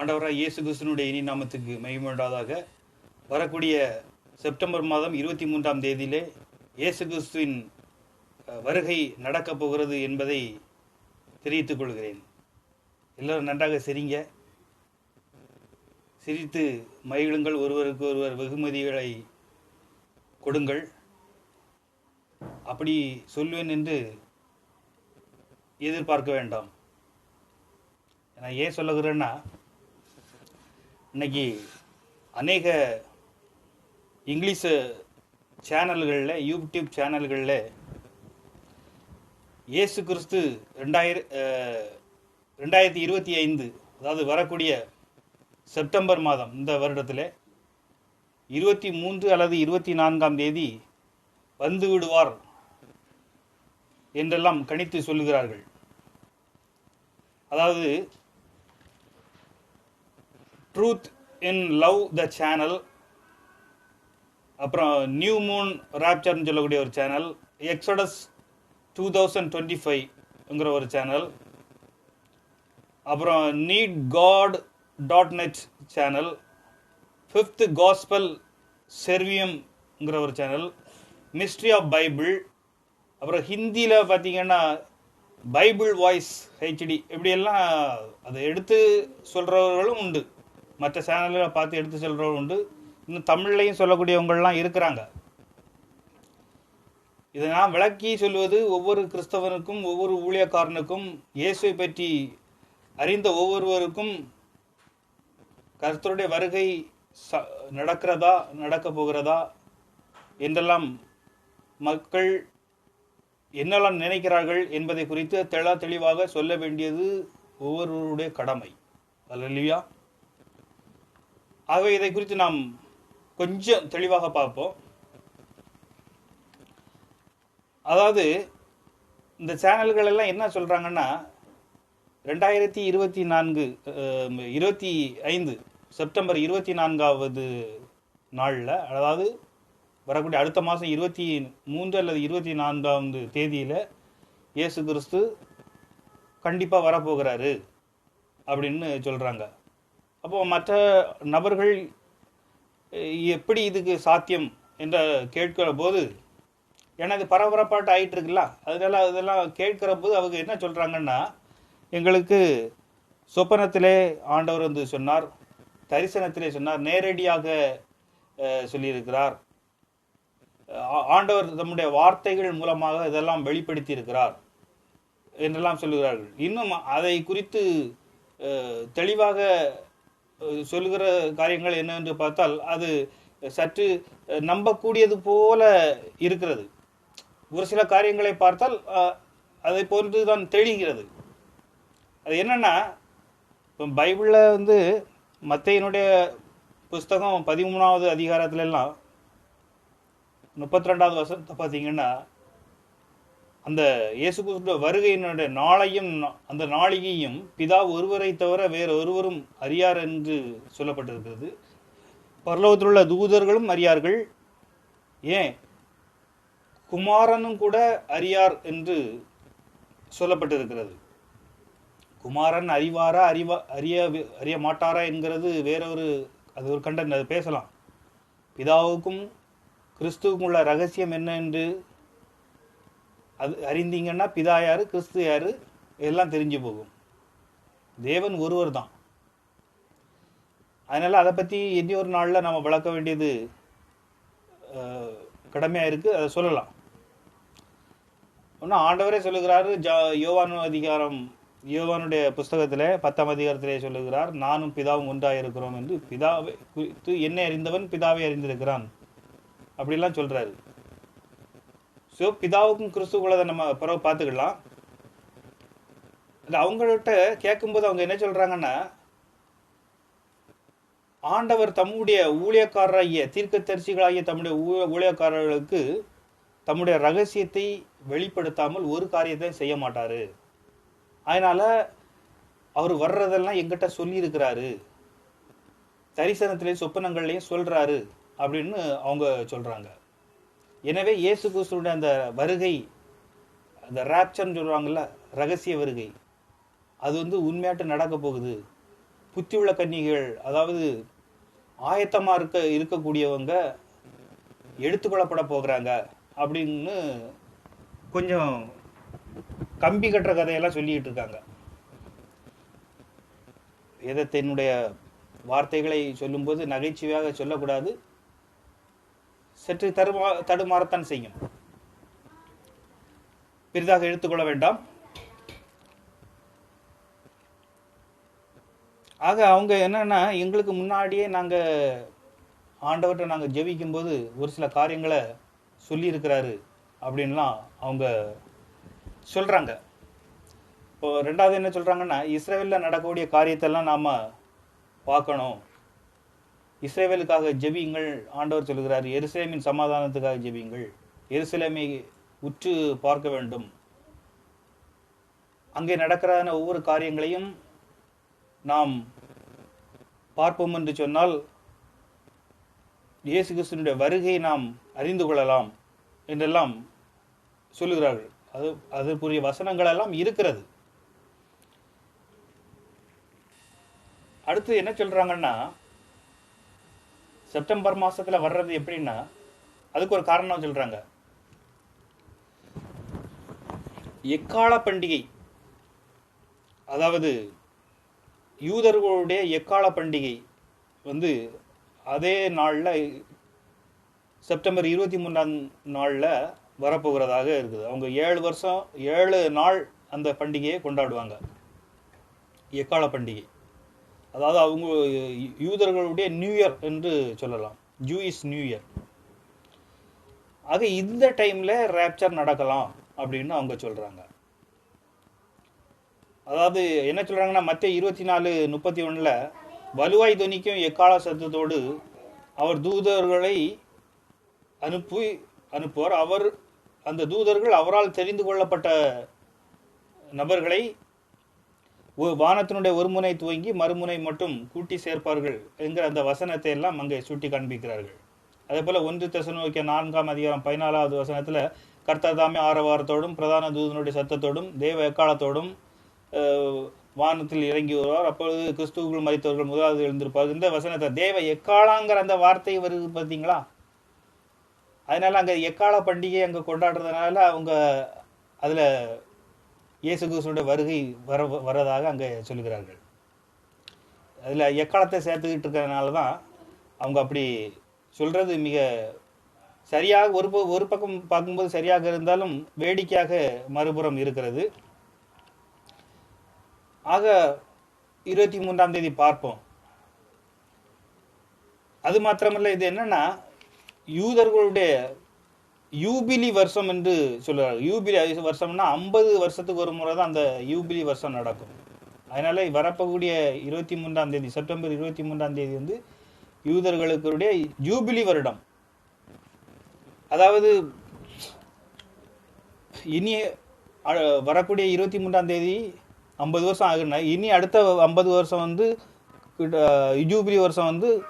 ஆண்டவராக இயேசு கிறிஸ்துனுடைய இனி நாமத்துக்கு மகிமையுண்டாதாக. வரக்கூடிய செப்டம்பர் மாதம் இருபத்தி மூன்றாம் தேதியிலே இயேசு கிறிஸ்துவின் வருகை நடக்கப் போகிறது என்பதை தெரிவித்துக் கொள்கிறேன். எல்லோரும் நன்றாக சிரிங்க. சிரித்து மகிழுங்கள். ஒருவருக்கு ஒருவர் வெகுமதிகளை கொடுங்கள். அப்படி சொல்வேன் என்று எதிர்பார்க்க வேண்டாம். நான் ஏன் சொல்லுகிறேன்னா இன்னைக்கு அநேக இங்கிலீஷ் சேனல்களில் யூடியூப் சேனல்களில் இயேசு கிறிஸ்து ரெண்டாயிர ரெண்டாயிரத்தி இருபத்தி ஐந்து அதாவது வரக்கூடிய செப்டம்பர் மாதம் இந்த வருடத்தில் இருபத்தி மூன்று அல்லது இருபத்தி நான்காம் தேதி வந்து விடுவார் என்றெல்லாம் கணித்து சொல்லுகிறார்கள். அதாவது truth in love the channel அப்புறம் நியூ மூன் ராப்சர்னு சொல்லக்கூடிய ஒரு channel exodus two thousand twenty ஃபைவ்ங்கிற ஒரு சேனல் அப்புறம் need god dot net channel fifth gospel செர்வியம்ங்கிற ஒரு சேனல் மிஸ்ட்ரி ஆஃப் பைபிள் அப்புறம் ஹிந்தியில் பார்த்தீங்கன்னா பைபிள் வாய்ஸ் ஹெச்டி இப்படியெல்லாம் அதை எடுத்து சொல்கிறவர்களும் உண்டு. மற்ற சேனலில் பார்த்து எடுத்து செல்கிறவங்க உண்டு. இன்னும் தமிழ்லையும் சொல்லக்கூடியவங்கள்லாம் இருக்கிறாங்க. இதை நான் விளக்கி சொல்வது ஒவ்வொரு கிறிஸ்தவனுக்கும் ஒவ்வொரு ஊழியக்காரனுக்கும் இயேசுவை பற்றி அறிந்த ஒவ்வொருவருக்கும் கர்த்தருடைய வருகை ச- நடக்கிறதா நடக்கப் போகிறதா என்றெல்லாம் மக்கள் என்னெல்லாம் நினைக்கிறார்கள் என்பதை குறித்து தெள தெளிவாக சொல்ல வேண்டியது ஒவ்வொருவருடைய கடமை. அல்லா ஆகவே இதை குறித்து நாம் கொஞ்சம் தெளிவாக பார்ப்போம். அதாவது இந்த சேனல்கள் எல்லாம் என்ன சொல்கிறாங்கன்னா ரெண்டாயிரத்தி இருபத்தி நான்கு இருபத்தி ஐந்து செப்டம்பர் இருபத்தி நான்காவது நாளில் அதாவது வரக்கூடிய அடுத்த மாதம் இருபத்தி மூன்று அல்லது இருபத்தி நான்காவது தேதியில் இயேசு கிறிஸ்து கண்டிப்பாக வரப்போகிறாரு அப்படின்னு சொல்கிறாங்க அப்போ மற்ற நபர்கள் எப்படி இதுக்கு சாத்தியம் என்ற கேட்கிற போது எனது பரபரப்பாட்டு ஆகிட்டு இருக்குல்ல அதனால அதெல்லாம் கேட்கிற போது அவங்க என்ன சொல்கிறாங்கன்னா எங்களுக்கு சொப்பனத்திலே ஆண்டவர் வந்து சொன்னார் தரிசனத்திலே சொன்னார் நேரடியாக சொல்லியிருக்கிறார். ஆண்டவர் தம்முடைய வார்த்தைகள் மூலமாக இதெல்லாம் வெளிப்படுத்தி இருக்கிறார் என்றெல்லாம் சொல்லுகிறார்கள். இன்னும் அதை குறித்து தெளிவாக சொல்லுகிற காரியங்கள் என்னவென்று பார்த்தால் அது சற்று நம்பக்கூடியது போல இருக்கிறது. ஒரு சில காரியங்களை பார்த்தால் அதை போன்று தான் தெளிகிறது அது என்னென்னா இப்போ பைபிளில் வந்து மத்தையினுடைய புஸ்தகம் பதிமூணாவது அதிகாரத்துலலாம் முப்பத்தி ரெண்டாவது வருஷத்தை பார்த்தீங்கன்னா அந்த இயேசு கிறிஸ்துவ வருகையினுடைய நாளையும் அந்த நாளிகையும் பிதா ஒருவரை தவிர வேறு ஒருவரும் அறியார் என்று சொல்லப்பட்டிருக்கிறது. பரலோகத்தில் உள்ள தூதர்களும் அறியார்கள். ஏன்? குமாரனும் கூட அறியார் என்று சொல்லப்பட்டிருக்கிறது. குமாரன் அறிவாரா அறிவா அறிய அறிய மாட்டாரா என்கிறது வேறொரு அது ஒரு கண்டன் அது பேசலாம். பிதாவுக்கும் கிறிஸ்துவுக்கும் உள்ள ரகசியம் என்ன என்று அது அறிந்தீங்கன்னா பிதா யார் கிறிஸ்து யார் எல்லாம் தெரிஞ்சு போகும். தேவன் ஒருவர் தான். அதனால் அதை பற்றி இனி ஒரு நாளில் நம்ம வளர்க்க வேண்டியது கடமையாக இருக்குது அதை சொல்லலாம். ஒன்றும் ஆண்டவரே சொல்லுகிறாரு ஜா யோவானு அதிகாரம் யோவானுடைய புஸ்தகத்தில் பத்தாம் அதிகாரத்திலே சொல்லுகிறார் நானும் பிதாவும் ஒன்றாக இருக்கிறோம் என்று. பிதாவை குறித்து என்னை அறிந்தவன் பிதாவை அறிந்திருக்கிறான். அப்படிலாம் சொல்கிறாரு ஸோ பிதாவுக்கும் கிறிஸ்துக்குள்ளதை நம்ம பிறகு பார்த்துக்கலாம். அது அவங்கள்ட்ட கேட்கும்போது அவங்க என்ன சொல்றாங்கன்னா ஆண்டவர் தம்முடைய ஊழியக்காரராகிய தீர்க்கதரிசிகளாகிய தம்முடைய ஊ- ஊழியக்காரர்களுக்கு தம்முடைய ரகசியத்தை வெளிப்படுத்தாமல் ஒரு காரியத்தை செய்ய மாட்டாரு. அதனால அவர் வர்றதெல்லாம் எங்கிட்ட சொல்லியிருக்கிறாரு. தரிசனத்திலே சொப்பனங்கள்லையும் சொல்றாரு அப்படின்னு அவங்க சொல்றாங்க. எனவே இயேசு கிறிஸ்துடைய அந்த வருகை அந்த ராப்சர்னு சொல்லுவாங்கல்ல ரகசிய வருகை அது வந்து உண்மையாட்டு நடக்க போகுது. புத்தியுள்ள கன்னிகள் அதாவது ஆயத்தமாக இருக்க இருக்கக்கூடியவங்க எடுத்துக்கொள்ளப்பட போகிறாங்க அப்படின்னு கொஞ்சம் கம்பி கட்டுற கதையெல்லாம் சொல்லிக்கிட்டு இருக்காங்க. வேதத்தினுடைய வார்த்தைகளை சொல்லும்போது நகைச்சுவையாக சொல்லக்கூடாது. சற்று தருமா தடுமாறத்தான் செய்யும். பெரிதாக எடுத்துக்கொள்ள வேண்டாம். ஆக அவங்க என்னன்னா எங்களுக்கு முன்னாடியே நாங்கள் ஆண்டவர்கிட்ட நாங்கள் ஜெபிக்கும்போது ஒரு சில காரியங்களை சொல்லியிருக்கிறாரு அப்படின்லாம் அவங்க சொல்கிறாங்க இப்போ ரெண்டாவது என்ன சொல்கிறாங்கன்னா இஸ்ரேலில் நடக்கக்கூடிய காரியத்தெல்லாம் நாம் பார்க்கணும். இஸ்ரேவேலுக்காக ஜெபியுங்கள் ஆண்டவர் சொல்கிறார் எருசலேமின் சமாதானத்துக்காக ஜெபியுங்கள். எருசலேமை உற்று பார்க்க வேண்டும். அங்கே நடக்கிறதான ஒவ்வொரு காரியங்களையும் நாம் பார்ப்போம் என்று சொன்னால் இயேசு கிறிஸ்துனுடைய வருகையை நாம் அறிந்து கொள்ளலாம் என்றெல்லாம் சொல்லுகிறார்கள். அது அதற்குரிய வசனங்கள் எல்லாம் இருக்கிறது. அடுத்து என்ன சொல்றாங்கன்னா செப்டம்பர் மாசத்துல வர்றது எப்படின்னா அதுக்கு ஒரு காரணம் சொல்றாங்க. எக்கால பண்டிகை? அதாவது யூதர்களுடைய எக்கால பண்டிகை? வந்து அதே நாளில் செப்டம்பர் இருபத்தி மூன்றாம் நாளில் வரப்போகிறதாக இருக்குது. அவங்க ஏழு வருஷம் ஏழு நாள் அந்த பண்டிகையை கொண்டாடுவாங்க. எக்கால பண்டிகை. அதாவது அவங்க யூதர்களுடைய நியூ இயர் என்று சொல்லலாம். ஜூயிஸ் நியூ இயர் ஆக இந்த டைமில் ரேப்சர் நடக்கலாம் அப்படின்னு அவங்க சொல்கிறாங்க அதாவது என்ன சொல்கிறாங்கன்னா மற்ற இருபத்தி நாலு முப்பத்தி ஒன்றில் வலுவாய் துணிக்கும் எக்கால சத்தத்தோடு அவர் தூதர்களை அனுப்பி அனுப்புவார். அவர் அந்த தூதர்கள் அவரால் தெரிந்து கொள்ளப்பட்ட நபர்களை வானத்தினுடைய ஒரு முனை துவங்கி மறுமுனை மட்டும் கூட்டி சேர்ப்பார்கள் என்கிற அந்த வசனத்தை எல்லாம் அங்கே சுட்டி காண்பிக்கிறார்கள். அதே போல ஒன்று தசனோக்கிய நான்காம் அதிகாரம் பதினாலாவது வசனத்துல கர்த்தர் தாமே ஆரவாரத்தோடும் பிரதான தூதனுடைய சத்தத்தோடும் தேவ எக்காலத்தோடும் வானத்தில் இறங்கி வருவார். அப்பொழுது கிறிஸ்துவுக்குள் மறித்தவர்கள் முதலாவது எழுந்திருப்பார் இந்த வசனத்தை தேவ எக்காலாங்கிற அந்த வார்த்தை வருது பார்த்தீங்களா? அதனால அங்க எக்கால பண்டிகை அங்க கொண்டாடுறதுனால அவங்க அதுல இயேசு கிறிஸ்துவோட வருகை வர வரதாக அங்கே சொல்லுகிறார்கள். அதில் எக்காலத்தை சேர்த்துக்கிட்டு இருக்கிறதுனால தான் அவங்க அப்படி சொல்கிறது மிக சரியாக ஒரு ஒரு பக்கம் பார்க்கும்போது சரியாக இருந்தாலும் வேடிக்கையாக மறுபுறம் இருக்கிறது. ஆக இருபத்தி மூன்றாம் தேதி பார்ப்போம். அது மாத்திரமல்ல இது என்னன்னா யூதர்களுடைய யூபிலி வருஷம் என்று சொல்லுறாங்க யூபிலி வருஷம்னா ஐம்பது வருஷத்துக்கு ஒரு முறை தான் அந்த யூபிலி வருஷம் நடக்கும். அதனால் வரப்போகக்கூடிய இருபத்தி மூன்றாம் தேதி செப்டம்பர் இருபத்தி மூன்றாம் தேதி வந்து யூதர்களுக்குடைய ஜூபிலி வருடம். அதாவது இனி அ- வரக்கூடிய இருபத்தி மூன்றாம் தேதி ஐம்பது வருஷம் ஆகுனா இனி அடுத்த ஐம்பது வருஷம் வந்து கிட்ட- ஜூபிலி வருஷம் வந்து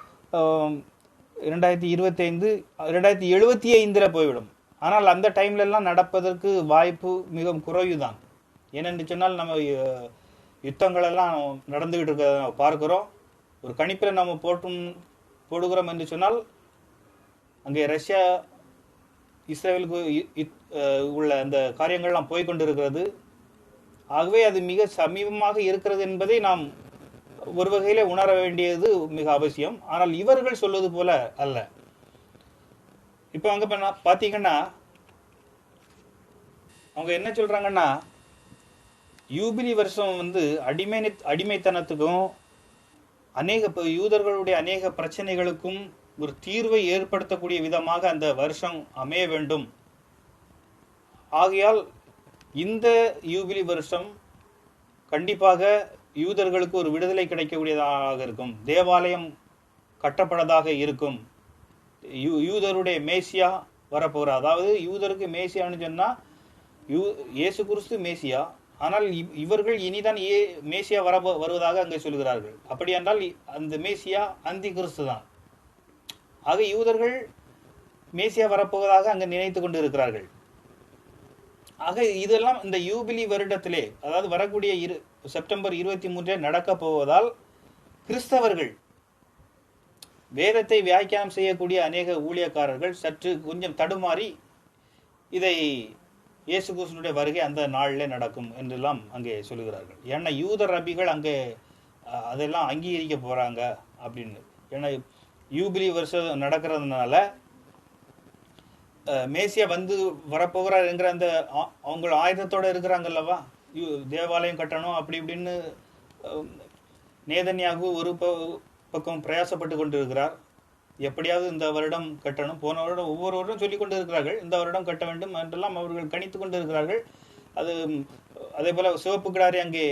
ரெண்டாயிரத்தி இருபத்தைந்து ரெண்டாயிரத்தி எழுபத்தி ஐந்தில் போய்விடும். ஆனால் அந்த டைம்ல எல்லாம் நடப்பதற்கு வாய்ப்பு மிகவும் குறைவுதான். ஏனென்று சொன்னால் நம்ம அஹ், யுத்தங்களெல்லாம் நடந்துகிட்டு இருக்கிறத நம்ம பார்க்கிறோம். ஒரு கணிப்பில் நம்ம போட்டும் போடுகிறோம் என்று சொன்னால் அங்கே ரஷ்யா இஸ்ரேலுக்கு இ- உள்ள அந்த காரியங்கள்லாம் போய்கொண்டிருக்கிறது. ஆகவே அது மிக சமீபமாக இருக்கிறது என்பதை நாம் ஒரு வகையிலே உணர வேண்டியது மிக அவசியம். ஆனால் இவர்கள் சொல்வது போல அல்ல. இப்போ அங்கே பண்ண- அவங்க என்ன சொல்கிறாங்கன்னா யூபிலி வருஷம் வந்து அடிமை அடிமைத்தனத்துக்கும் அநேக யூதர்களுடைய அநேக பிரச்சனைகளுக்கும் ஒரு தீர்வை ஏற்படுத்தக்கூடிய விதமாக அந்த வருஷம் அமைய வேண்டும். ஆகையால் இந்த யூபிலி வருஷம் கண்டிப்பாக யூதர்களுக்கு ஒரு விடுதலை கிடைக்கக்கூடியதாக இருக்கும். தேவாலயம் கட்டப்படதாக இருக்கும். யூ யூதருடைய மேசியா வரப்போகிறார் அதாவது யூதருக்கு மேசியான்னு சொன்னால் யூ இயேசு கிறிஸ்து மேசியா. ஆனால் இவ்- இவர்கள் இனிதான் ஏ மேசியா வர வருவதாக அங்கே சொல்கிறார்கள். அப்படி என்றால் அந்த மேசியா அந்தி கிறிஸ்து தான். ஆக யூதர்கள் மேசியா வரப்போவதாக அங்கே நினைத்து கொண்டு இருக்கிறார்கள் ஆக இதெல்லாம் இந்த யூபிலி வருடத்திலே அதாவது வரக்கூடிய இரு செப்டம்பர் இருபத்தி மூன்றில் நடக்கப் போவதால் கிறிஸ்தவர்கள் வேதத்தை வியாக்கியானம் செய்யக்கூடிய அநேக ஊழியக்காரர்கள் சற்று கொஞ்சம் தடுமாறி இதை இயேசு வருகை அந்த நாளில் நடக்கும் என்றெல்லாம் அங்கே சொல்லுகிறார்கள். ஏன்னா யூத ரபிகள் அங்கே அதெல்லாம் அங்கீகரிக்க போகிறாங்க அப்படின்னு. ஏன்னா யூபிலி வருஷம் நடக்கிறதுனால மேசியா வந்து வரப்போகிறார் என்கிற அந்த ஆ- அவங்க ஆயுதத்தோட இருக்கிறாங்கல்லவா? யூ- தேவாலயம் கட்டணும் அப்படி இப்படின்னு நேதன்யாகு ஒரு ப- பக்கம் பிரயாசப்பட்டு கொண்டிருக்கிறார். எப்படியாவது இந்த வருடம் கட்டணும். போன வருடம் ஒவ்வொரு வருடம் சொல்லிக் கொண்டிருக்கிறார்கள். இந்த வருடம் கட்ட வேண்டும் என்றெல்லாம் அவர்கள் கணித்து கொண்டு இருக்கிறார்கள் அது அதே போல சிவப்பு கிடாரி அங்கே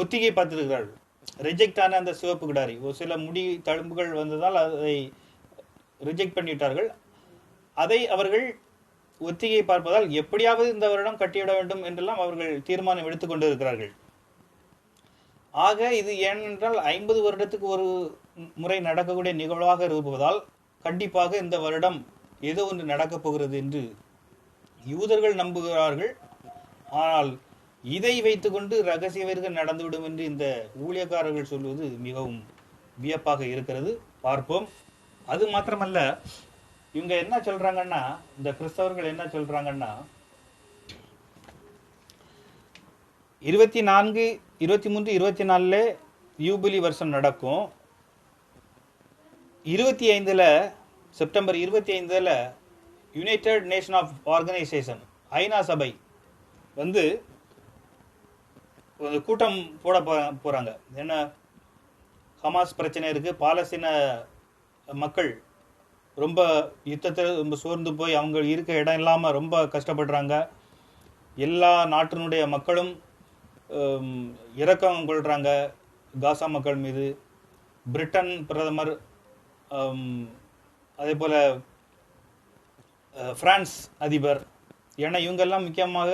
ஒத்திகை பார்த்திருக்கிறார்கள். ரிஜெக்ட் ஆன அந்த சிவப்பு கிடாரி. ஒரு சில முடி தழும்புகள் வந்ததால் அதை ரிஜெக்ட் பண்ணிவிட்டார்கள் அதை அவர்கள் ஒத்திகை பார்ப்பதால் எப்படியாவது இந்த வருடம் கட்டிவிட வேண்டும் என்றெல்லாம் அவர்கள் தீர்மானம் எடுத்துக்கொண்டிருக்கிறார்கள் ஆக இது ஏனென்றால் ஐம்பது வருடத்துக்கு ஒரு முறை நடக்கக்கூடிய நிகழ்வாக இருப்பதால் கண்டிப்பாக இந்த வருடம் ஏதோ ஒன்று நடக்கப் போகிறது என்று யூதர்கள் நம்புகிறார்கள். ஆனால் இதை வைத்துக்கொண்டு ரகசியவர்கள் நடந்துவிடும் என்று இந்த ஊழியக்காரர்கள் சொல்வது மிகவும் வியப்பாக இருக்கிறது. பார்ப்போம். அது மாத்திரமல்ல இவங்க என்ன சொல்றாங்கன்னா இந்த கிறிஸ்தவர்கள் என்ன சொல்றாங்கன்னா இருபத்தி நான்கு இருபத்தி மூன்று இருபத்தி நாலில் யூபிலி வருஷம் நடக்கும். இருபத்தி ஐந்தில் செப்டம்பர் இருபத்தி ஐந்தில் யுனைடெட் நேஷன் ஆஃப் ஆர்கனைசேஷன் ஐநா சபை வந்து ஒரு கூட்டம் போட போகிறாங்க போறாங்க. என்ன? ஹமாஸ் பிரச்சனை இருக்குது பாலஸ்தீன மக்கள் ரொம்ப யுத்தத்தில் ரொம்ப சோர்ந்து போய் அவங்க இருக்க இடம் இல்லாமல் ரொம்ப கஷ்டப்படுறாங்க. எல்லா நாட்டினுடைய மக்களும் இரக்கம் கொள்கிறாங்க காசா மக்கள் மீது. பிரிட்டன் பிரதமர் அதே போல் ஃப்ரான்ஸ் பிரான்ஸ் அதிபர். ஏன்னா இவங்கெல்லாம் முக்கியமாக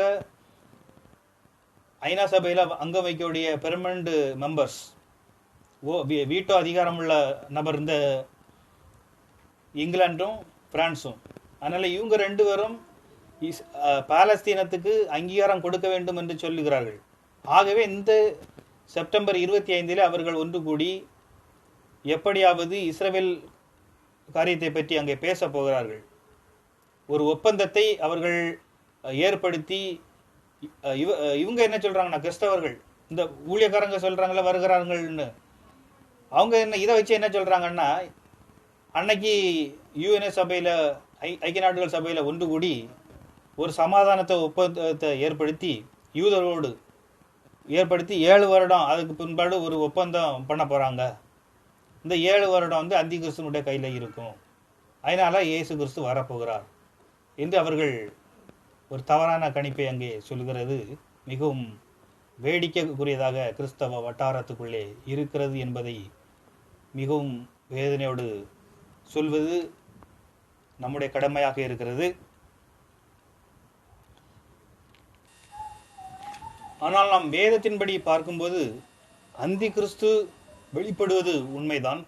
ஐநா சபையில் அங்கம் வைக்கக்கூடிய பெர்மனண்ட் மெம்பர்ஸ் ஓ வீ- வீட்டோ அதிகாரமுள்ள நபர் இந்த இங்கிலாண்டும் பிரான்ஸும் அதனால் இவங்க ரெண்டு பேரும் பாலஸ்தீனத்துக்கு அங்கீகாரம் கொடுக்க வேண்டும் என்று சொல்லுகிறார்கள். ஆகவே இந்த செப்டம்பர் இருபத்தி ஐந்தில் அவர்கள் ஒன்று கூடி எப்படியாவது இஸ்ரேல் காரியத்தை பற்றி அங்கே பேச போகிறார்கள். ஒரு ஒப்பந்தத்தை அவர்கள் ஏற்படுத்தி இவ இவங்க என்ன சொல்கிறாங்கன்னா கிறிஸ்தவர்கள் இந்த ஊழியக்காரங்க சொல்கிறாங்களே வருகிறார்கள்னு. அவங்க என்ன இதை வச்சு என்ன சொல்கிறாங்கன்னா அன்னைக்கு யுஎன்எஸ் சபையில் ஐ ஐக்கிய நாடுகள் சபையில் ஒன்று கூடி ஒரு சமாதானத்தை ஒப்பந்தத்தை ஏற்படுத்தி யூதரோடு ஏற்படுத்தி ஏழு வருடம் அதுக்கு பின்பாடு ஒரு ஒப்பந்தம் பண்ண போகிறாங்க இந்த ஏழு வருடம் வந்து அந்தி கிறிஸ்துவனுடைய கையில் இருக்கும். அதனால் இயேசு கிறிஸ்து வரப்போகிறார் என்று அவர்கள் ஒரு தவறான கணிப்பை அங்கே சொல்கிறது. மிகவும் வேடிக்கைக்குரியதாக கிறிஸ்தவ வட்டாரத்துக்குள்ளே இருக்கிறது என்பதை மிகவும் வேதனையோடு சொல்வது நம்முடைய கடமையாக இருக்கிறது. ஆனால் நாம் வேதத்தின்படி பார்க்கும்போது அந்தி கிறிஸ்து வெளிப்படுவது உண்மைதான்.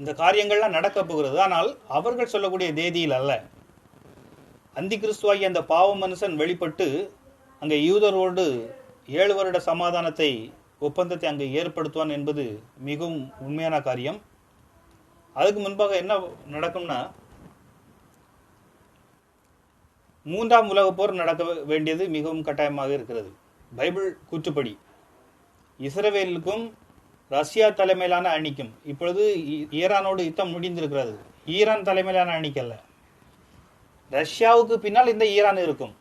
இந்த காரியங்கள்லாம் நடக்க போகிறது. ஆனால் அவர்கள் சொல்லக்கூடிய தேதியில் அல்ல. அந்தி கிறிஸ்துவாகி அந்த பாவ மனுஷன் வெளிப்பட்டு அங்கே யூதரோடு ஏழு வருட சமாதானத்தை ஒப்பந்தத்தை அங்கே ஏற்படுத்துவான் என்பது மிகவும் உண்மையான காரியம். அதுக்கு முன்பாக என்ன நடக்கும்னா மூன்றாம் உலக போர் நடக்க வேண்டியது மிகவும் கட்டாயமாக இருக்கிறது. பைபிள் கூற்றுப்படி இஸ்ரவேலுக்கும் ரஷ்யா தலைமையிலான அணிக்கும் இப்பொழுது ஈரானோடு யுத்தம் முடிந்திருக்கிறது. ஈரான் தலைமையிலான அணிக்கல்ல. ரஷ்யாவுக்கு பின்னால் இந்த ஈரான் இருக்கும்.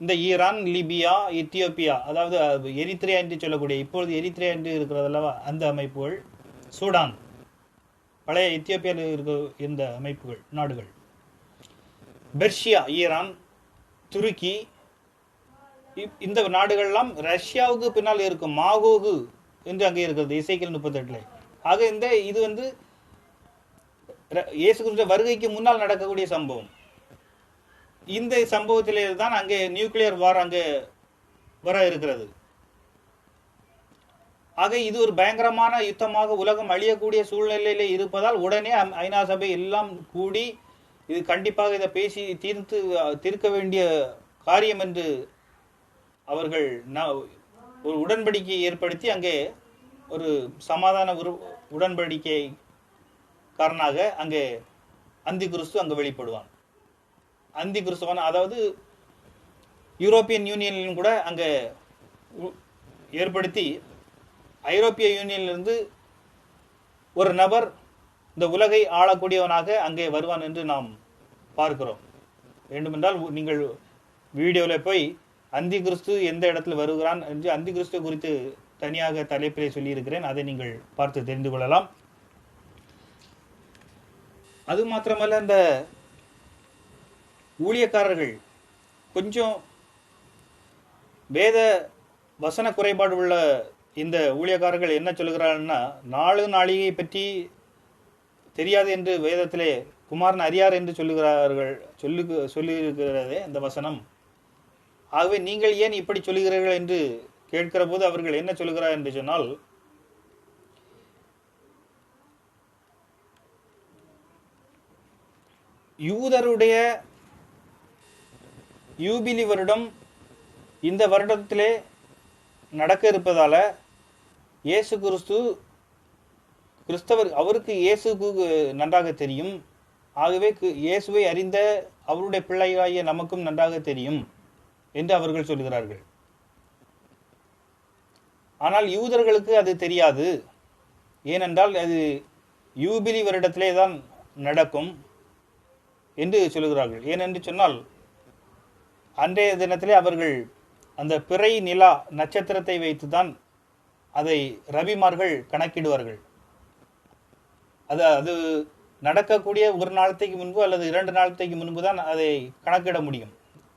இந்த ஈரான் லிபியா எத்தியோப்பியா அதாவது அஹ், எரித்ரியா என்று சொல்லக்கூடிய இப்பொழுது எரித்ரியா என்று இருக்கிறது அல்லவா அந்த அமைப்புகள். சூடான் பழைய எத்தியோப்பியாவில் இருக்க இந்த அமைப்புகள் நாடுகள். பெர்ஷியா ஈரான் துருக்கி இந்த நாடுகள்லாம் ரஷ்யாவுக்கு பின்னால் இருக்கும் மாகோகு என்று அங்கே இருக்கிறது இசைக்கல் முப்பத்தெட்டில். ஆக இந்த இது வந்து இயேசு கிறிஸ்துவின் வருகைக்கு முன்னால் நடக்கக்கூடிய சம்பவம். இந்த சம்பவத்திலே தான் அங்கே நியூக்ளியர் வார் அங்கே வர இருக்கிறது. ஆக இது ஒரு பயங்கரமான யுத்தமாக உலகம் அழியக்கூடிய சூழ்நிலையில இருப்பதால் உடனே ஐநா சபை எல்லாம் கூடி இது கண்டிப்பாக இதை பேசி தீர்த்து தீர்க்க வேண்டிய காரியம் என்று அவர்கள் ஒரு உடன்படிக்கையை ஏற்படுத்தி அங்கே ஒரு சமாதான உரு உடன்படிக்கை காரணாக அங்கே அந்தி கிறிஸ்து அங்கே வெளிப்படுவான். அந்தி கிறிஸ்துவான அதாவது யூரோப்பியன் யூனியனிலும் கூட அங்கே உ- ஏற்படுத்தி ஐரோப்பிய யூனியன்லேருந்து ஒரு நபர் இந்த உலகை ஆளக்கூடியவனாக அங்கே வருவான் என்று நாம் பார்க்கிறோம். வேண்டுமென்றால் நீங்கள் வீடியோவில் போய் அந்தி கிறிஸ்து எந்த இடத்துல வருகிறான் என்று அந்தி கிறிஸ்து குறித்து தனியாக தலைப்பிலே சொல்லியிருக்கிறேன். அதை நீங்கள் பார்த்து தெரிந்து கொள்ளலாம். அது மாத்திரமல்ல இந்த ஊழியக்காரர்கள் கொஞ்சம் வேத வசன குறைபாடு உள்ள இந்த ஊழியக்காரர்கள் என்ன சொல்லுகிறார்கள்னா நாலு நாளிகை பற்றி தெரியாது என்று வேதத்திலே குமாரன் அறியார் என்று சொல்லுகிறார்கள் சொல்லு சொல்லியிருக்கிறதே இந்த வசனம். ஆகவே நீங்கள் ஏன் இப்படி சொல்லுகிறீர்கள் என்று கேட்கிற போது அவர்கள் என்ன சொல்கிறார் என்று சொன்னால் யூதருடைய யூபிலி வருடம் இந்த வருடத்திலே நடக்க இருப்பதால் இயேசு கிறிஸ்து கிறிஸ்தவர் அவருக்கு இயேசுக்கு நன்றாக தெரியும். ஆகவே இயேசுவை அறிந்த அவருடைய பிள்ளையாகிய நமக்கும் நன்றாக தெரியும். என்று அவர்கள் சொல்கிறார்கள் ஆனால் யூதர்களுக்கு அது தெரியாது. ஏனென்றால் அது யூபிலி வருடத்திலே தான் நடக்கும் என்று சொல்லுகிறார்கள். ஏனென்று சொன்னால் அன்றைய தினத்திலே அவர்கள் அந்த பிறை நிலா நட்சத்திரத்தை வைத்துதான் அதை ரவிமார்கள் கணக்கிடுவார்கள். அது அது நடக்கக்கூடிய ஒரு நாளத்தைக்கு முன்பு அல்லது இரண்டு நாளத்தைக்கு முன்பு தான் அதை கணக்கிட முடியும்.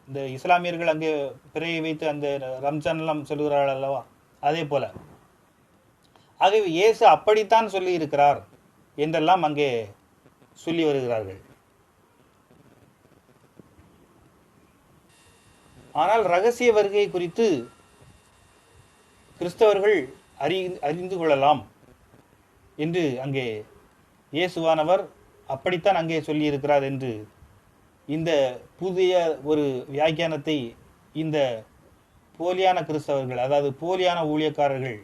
இந்த இஸ்லாமியர்கள் அங்கே பிறையை வைத்து அந்த ரம்ஜான் எல்லாம் சொல்லுகிறார்கள் அல்லவா? அதே போல. ஆகவே இயேசு அப்படித்தான் சொல்லி இருக்கிறார் என்றெல்லாம் அங்கே சொல்லி வருகிறார்கள். ஆனால் ரகசிய வருகை குறித்து கிறிஸ்தவர்கள் அறி அறிந்து கொள்ளலாம் என்று அங்கே இயேசுவானவர் அப்படித்தான் அங்கே சொல்லியிருக்கிறார் என்று இந்த புதிய ஒரு வியாக்கியானத்தை இந்த போலியான கிறிஸ்தவர்கள் அதாவது போலியான ஊழியக்காரர்கள்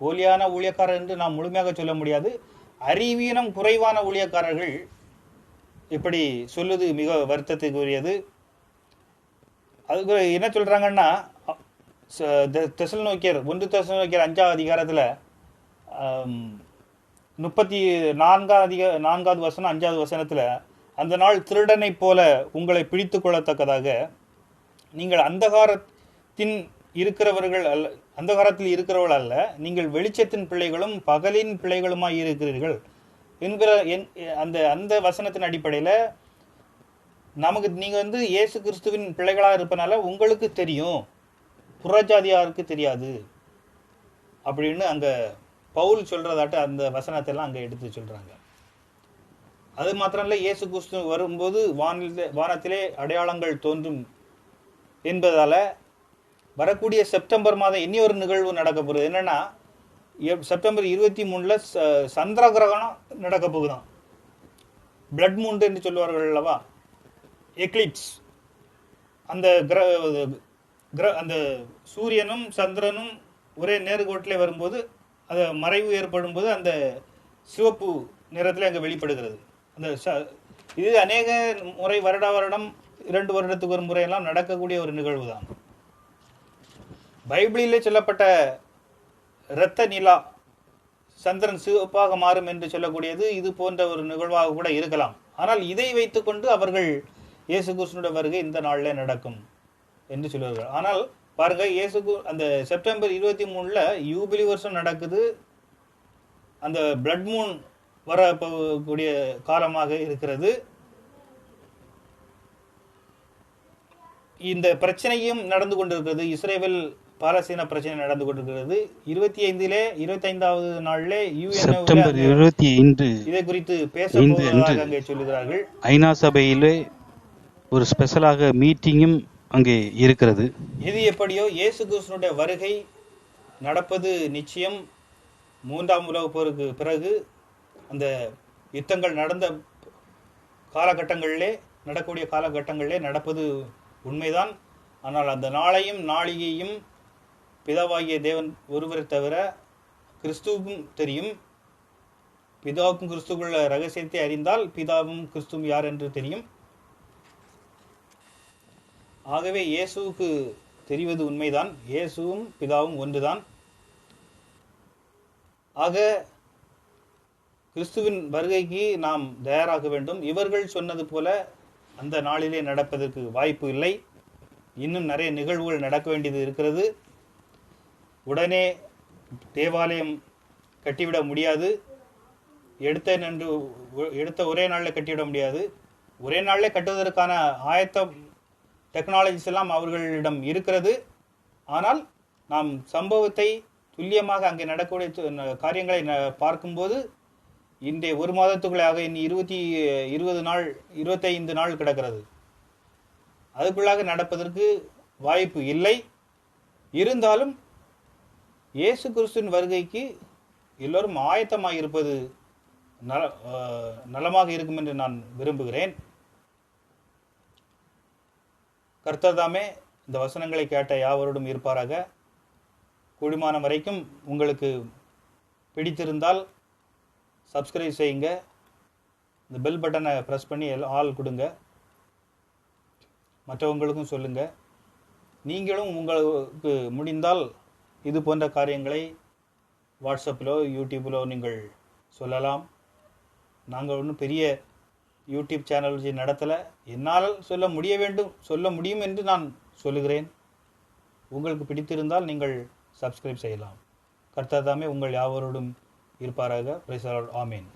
போலியான ஊழியக்காரர் என்று நாம் முழுமையாக சொல்ல முடியாது அறிவீனம் குறைவான ஊழியக்காரர்கள் இப்படி சொல்லுது மிக வருத்தத்துக்குரியது. அதுக்கு என்ன சொல்கிறாங்கன்னா தெசல் நோக்கியர் ஒன்று தெசல் நோக்கியர் அஞ்சாவது அதிகாரத்தில் முப்பத்தி நான்காவது அதிக நான்காவது வசனம் அஞ்சாவது வசனத்தில் அந்த நாள் திருடனைப் போல உங்களை பிடித்து கொள்ளத்தக்கதாக நீங்கள் அந்தகாரத்தின் இருக்கிறவர்கள் அல்ல அந்தகாரத்தில் இருக்கிறவர்கள் அல்ல நீங்கள் வெளிச்சத்தின் பிள்ளைகளும் பகலின் பிள்ளைகளுமாய் இருக்கிறீர்கள். என்கிற என் அந்த அந்த வசனத்தின் அடிப்படையில் நமக்கு நீங்கள் வந்து இயேசு கிறிஸ்துவின் பிள்ளைகளாக இருப்பனால உங்களுக்கு தெரியும். புறஜாதியாருக்கு தெரியாது. அப்படின்னு அங்கே பவுல் சொல்கிறதாட்ட அந்த வசனத்தை எல்லாம் எடுத்து சொல்கிறாங்க அது மாத்திரம் இயேசு கிறிஸ்து வரும்போது வானில வானத்திலே அடையாளங்கள் தோன்றும் என்பதால் வரக்கூடிய செப்டம்பர் மாதம் இனி ஒரு நிகழ்வு நடக்க போகுது. என்னென்னா எப்- செப்டம்பர் இருபத்தி மூணில் ச- சந்திர கிரகணம் நடக்க போகுதான். பிளட் மூண்டு என்று சொல்லுவார்கள் அல்லவா? எக்லிப்ஸ். அந்த கிர கிர அந்த சூரியனும் சந்திரனும் ஒரே நேர்கோட்டிலே வரும்போது அது மறைவு ஏற்படும் போது அந்த சிவப்பு நிறத்தில் அங்கே வெளிப்படுகிறது. அந்த ச- இது அநேக முறை வருட வருடம் இரண்டு வருடத்துக்கு ஒரு முறையெல்லாம் நடக்கக்கூடிய ஒரு நிகழ்வு தான் பைபிளிலே சொல்லப்பட்ட இரத்த நிலா சந்திரன் சிவப்பாக மாறும் என்று சொல்லக்கூடியது இது போன்ற ஒரு நிகழ்வாக கூட இருக்கலாம். ஆனால் இதை வைத்துக்கொண்டு அவர்கள் இயேசு கிருஷ்ணனுடைய வருகை இந்த நாளில் நடக்கும் என்று சொல்லுவார்கள். ஆனால் பாருங்க இயேசு அந்த செப்டம்பர் இருபத்தி மூணில் யூபிலி வருஷம் நடக்குது. அந்த பிளட் மூன் வர போகக்கூடிய காலமாக இருக்கிறது. இந்த பிரச்சனையும் நடந்து கொண்டிருக்கிறது. இஸ்ரேல் பாலஸ்தீன பிரச்சனை நடந்து கொண்டிருக்கிறது. இருபத்தி ஐந்திலே இருபத்தி ஐந்தாவது நாளிலே செப்டம்பர் இருபத்தி ஐந்து இதை குறித்து பேச. அங்கே சொல்லுகிறார்கள். ஐநா சபையிலே ஒரு ஸ்பெஷலாக மீட்டிங்கும் அங்கே இருக்கிறது. எது எப்படியோ இயேசு கிறிஸ்துனுடைய வருகை நடப்பது நிச்சயம் மூன்றாம் உலகப் போருக்கு பிறகு அந்த யுத்தங்கள் நடந்த காலகட்டங்களிலே நடக்கக்கூடிய காலகட்டங்களிலே நடப்பது உண்மைதான். ஆனால் அந்த நாளையும் நாளிகையும் பிதாவாகிய தேவன் ஒருவரை தவிர கிறிஸ்துவுக்கும் தெரியும். பிதாவுக்கும் கிறிஸ்துக்குள்ள ரகசியத்தை அறிந்தால் பிதாவும் கிறிஸ்துவும் யார் என்று தெரியும். ஆகவே இயேசுவுக்கு தெரிவது உண்மைதான். இயேசுவும் பிதாவும் ஒன்றுதான். ஆக கிறிஸ்துவின் வருகைக்கு நாம் தயாராக வேண்டும். இவர்கள் சொன்னது போல அந்த நாளிலே நடப்பதற்கு வாய்ப்பு இல்லை. இன்னும் நிறைய நிகழ்வுகள் நடக்க வேண்டியது இருக்கிறது. உடனே தேவாலயம் கட்டிவிட முடியாது. எடுத்த நன்று எடுத்த ஒரே நாளில் கட்டிவிட முடியாது. ஒரே நாளில் கட்டுவதற்கான ஆயத்த டெக்னாலஜிஸ் எல்லாம் அவர்களிடம் இருக்கிறது. ஆனால் நாம் சம்பவத்தை துல்லியமாக அங்கே நடக்கக்கூடிய காரியங்களை ந- பார்க்கும்போது இன்றைய ஒரு மாதத்துக்குள்ளாக இனி இருபத்தி இருபது நாள் இருபத்தைந்து நாள் கிடக்கிறது. அதுக்குள்ளாக நடப்பதற்கு வாய்ப்பு இல்லை. இருந்தாலும் இயேசு கிறிஸ்துவின் வருகைக்கு எல்லோரும் ஆயத்தமாக இருப்பது நல நலமாக இருக்கும் என்று நான் விரும்புகிறேன். கர்த்தர் தாமே இந்த வசனங்களை கேட்ட யாவரோடும் இருப்பாராக. கூடுமான வரைக்கும் உங்களுக்கு பிடித்திருந்தால் சப்ஸ்கிரைப் செய்யுங்க. இந்த பெல் பட்டனை ப்ரெஸ் பண்ணி எல் ஆல் கொடுங்க. மற்றவங்களுக்கும் சொல்லுங்கள் நீங்களும் உங்களுக்கு முடிந்தால் இது போன்ற காரியங்களை வாட்ஸ்அப்பிலோ யூடியூப்பிலோ நீங்கள் சொல்லலாம். நாங்கள் ஒன்றும் பெரிய யூடியூப் சேனல் வச்சு நடத்தலை. என்னால் சொல்ல முடிய வேண்டும். சொல்ல முடியும் என்று நான் சொல்லுகிறேன். உங்களுக்கு பிடித்திருந்தால் நீங்கள் சப்ஸ்கிரைப் செய்யலாம். கர்த்தர் தாமே உங்கள் யாவரோடும் இருப்பாராக பிரைஸ் ஆமேன்